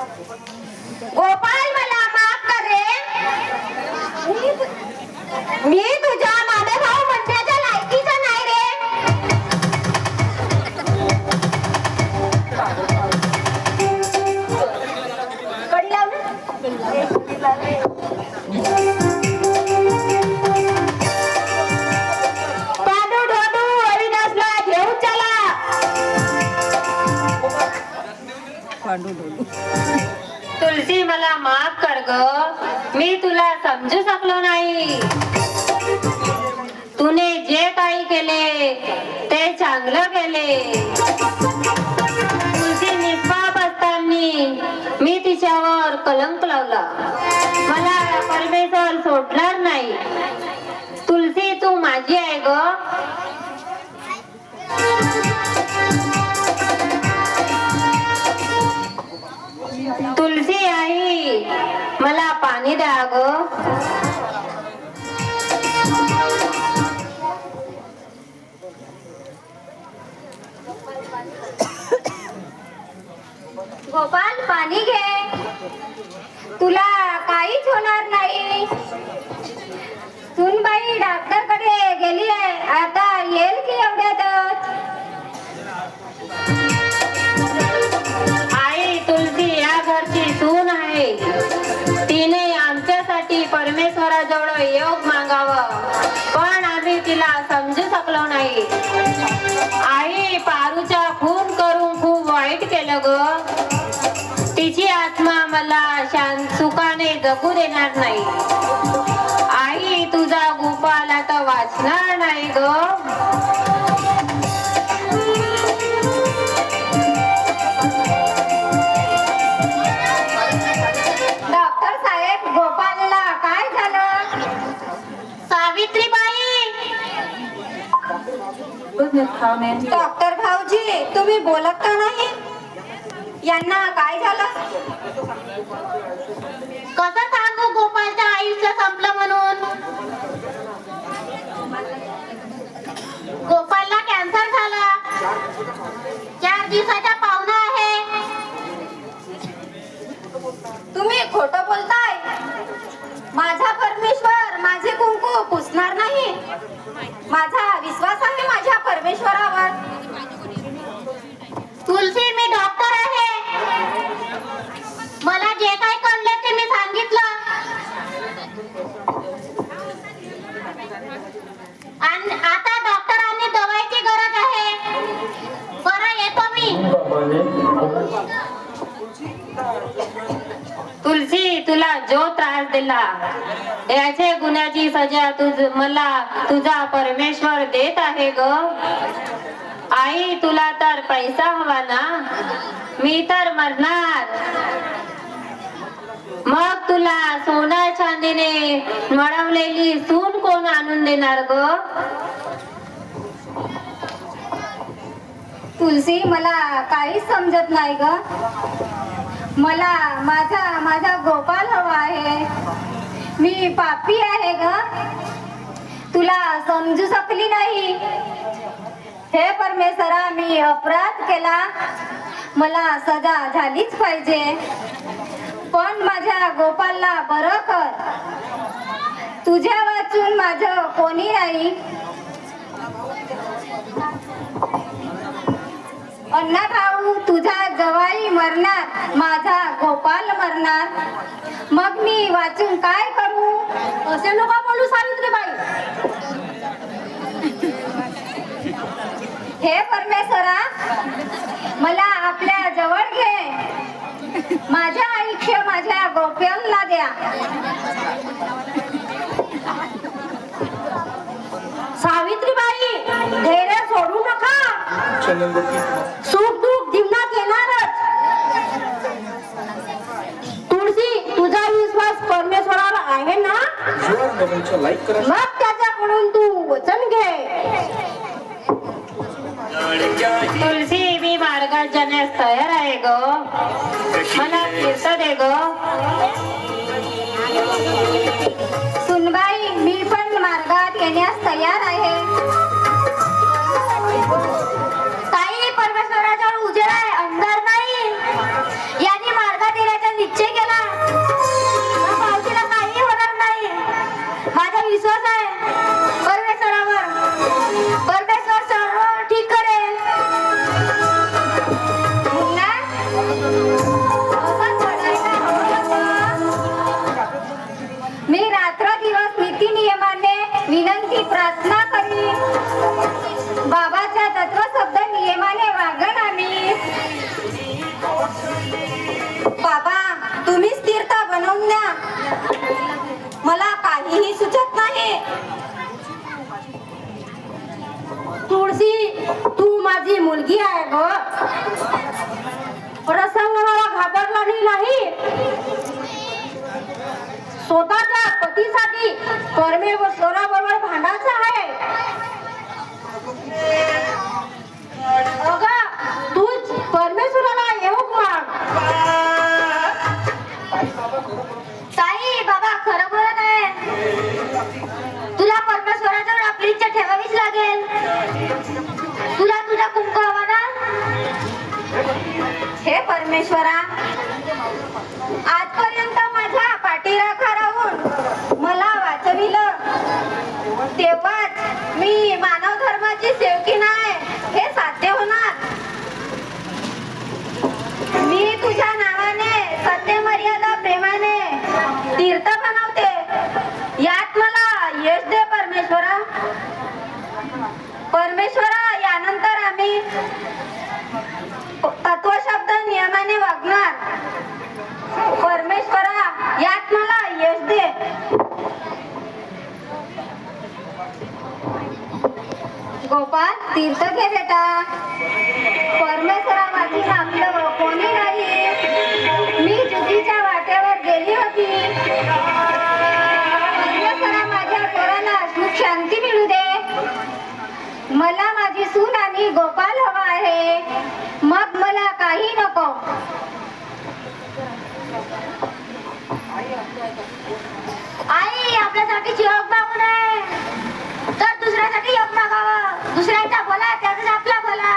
गोपाल मला माफ करे मी तुझ्या तुलसी मला माफ कर ग. मी तुला समजू शकलो नाही. तुने जे काही केले ते चांगलं केले. तुलसी निष्पाप असताना मी तिच्यावर कलंक लावला. मला परमेश्वर सोडणार नाही. तुलसी तू माझी आहे ग. आई मला पाणी द्या ग. गोपाल पाणी घे. तुला काहीच होणार नाही. सुनबाई डॉक्टरकडे गेली आहे आता येईल की एवढ्यातच तिला समजू शकलो नाही. आई पारूचा खून करून खूप वाईट केलं ग. तिची आत्मा मला शांत सुखाने जगू देणार नाही. आई तुझा गोपाल आता वाचणार नाही ग. डॉक्टर भाऊजी तुम्ही बोलत का नाही? यांना काय झालं? कसं सांगू गोपालचं आयुष्य संपलं म्हणून गोपालला कॅन्सर झाला चार दिवसाचा पाहुणा आहे तुम्ही खोट बोलताय माझा परमेश्वर माझे कुंकू पुसणार नाही माझा विश्वास आहे माझ्या परमेश्वरावर तुलसी मी डॉक्टर आहे मला जे काही कळले ते मी सांगितलं आणि आता डॉक्टरांनी दवाईची गरज आहे बरं येतो मी तुलसी तुला जो त्रास याचे गुन्ह्याची सजा तुझ मला तुझा परमेश्वर देत आहे ग. आई तुला तर पैसा हवा ना? मी तर मरणार. मग तुला सोना चांदीने मळवलेली सून कोण आणून देणार ग? तुलसी मला काहीच समजत नाही ग. मला माझा माझा गोपाल हवा आहे. मी पापी आहे ग. तुला समजू शकली नाही. हे परमेश्वरा मी अपराध केला. मला सजा झालीच पाहिजे. पण माझ्या गोपालला बरं कर. तुझ्या वाचून माझं कोणी नाही. अण्णा भाऊ तुझा जवाई मरणार माझा गोपाल मरणार. मग मी वाचून काय करू? असे नका बोलू सावित्रीबाई. हे परमेश्वरा मला आपल्या जवळ घे. माझ्या आयुष्य माझ्या गोप्याला द्या. सावित्रीबाई धैर्य सोडू नका. सुख दुःख जीवनात येणारच. तुळशी तुझा विश्वास परमेश्वरावर आहे ना? मग त्याच्याकडून तू वचन घे. तुलसी मी मार्गात जाण्यास तयार आहे ग. मला तीर्थ दे ग. सुनबाई मी पण मार्गात येण्यास तयार मी रात्र दिवस नीती नियमाने विनंती प्रार्थना करी बाबाच्या तत्व शब्द नियमाने वागण आम्ही. बाबा तुम्ही स्थिरता बनवून द्या. मला काहीही सुचत नाही. तुळशी तू माझी मुलगी आहे ग. प्रसंग मला घाबरला नाही. स्वतःच्या पतीसाठी परमेश्वराबरोबर भांडायचं आहे. अग तू परमेश्वराला येऊ माग. ताई बाबा खरं बोलत आहे. तुला परमेश्वराजवळ आपली इच्छा ठेवावीच लागेल. तुला तुझा कुंकू हवा ना हे परमेश्वरा आजपर्यंत माझा पाठीराखा राहून मला वाचविलं. तेव्हाच मी मानव धर्माची सेवकी नाही हे साध्य होणार. मी तुझ्या नावाने सत्य मर्यादा प्रेमाने तीर्थ बनवते. यात मला यश दे परमेश्वरा. परमेश्वरा यानंतर आम्ही तत्वशब्द नियमाने वागणार. करा यात मला यश दे. गोपाल तीर्थ घे बेटा. परमेश्वरा माझी आपलं कोणी नाही? मी चुकीच्या वाट्यावर गेली होती. परमेश्वरा माझ्या पोराला सुख शांती मिळू दे. मला माझी सून आणि गोपाल हवा आहे. मग मला काही नको आई आपल्यासाठी योग मागू नये तर दुसऱ्यासाठी योग मागावं. दुसऱ्यांचा भला त्याचाच आपला भला.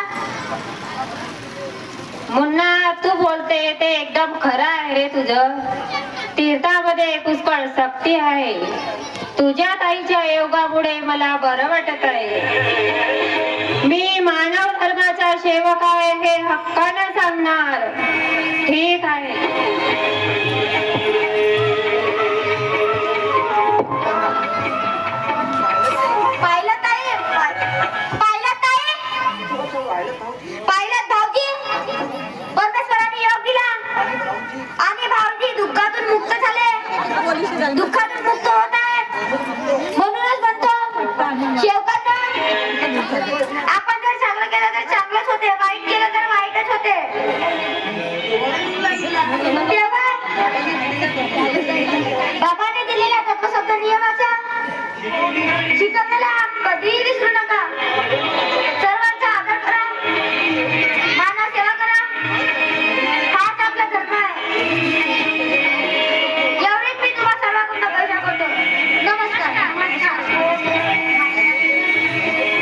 मुन्ना तू बोलते ते एकदम खरं आहे रे तुझं. तीर्थामध्ये पुष्कळ शक्ती आहे. तुझ्या ताईच्या योगामुळे मला बरं वाटत आहे. मी मानव धर्माचा सेवक आहे हे हक्कानं सांगणार. ठीक आहे. शिकवलेला कधीही विसरू नका.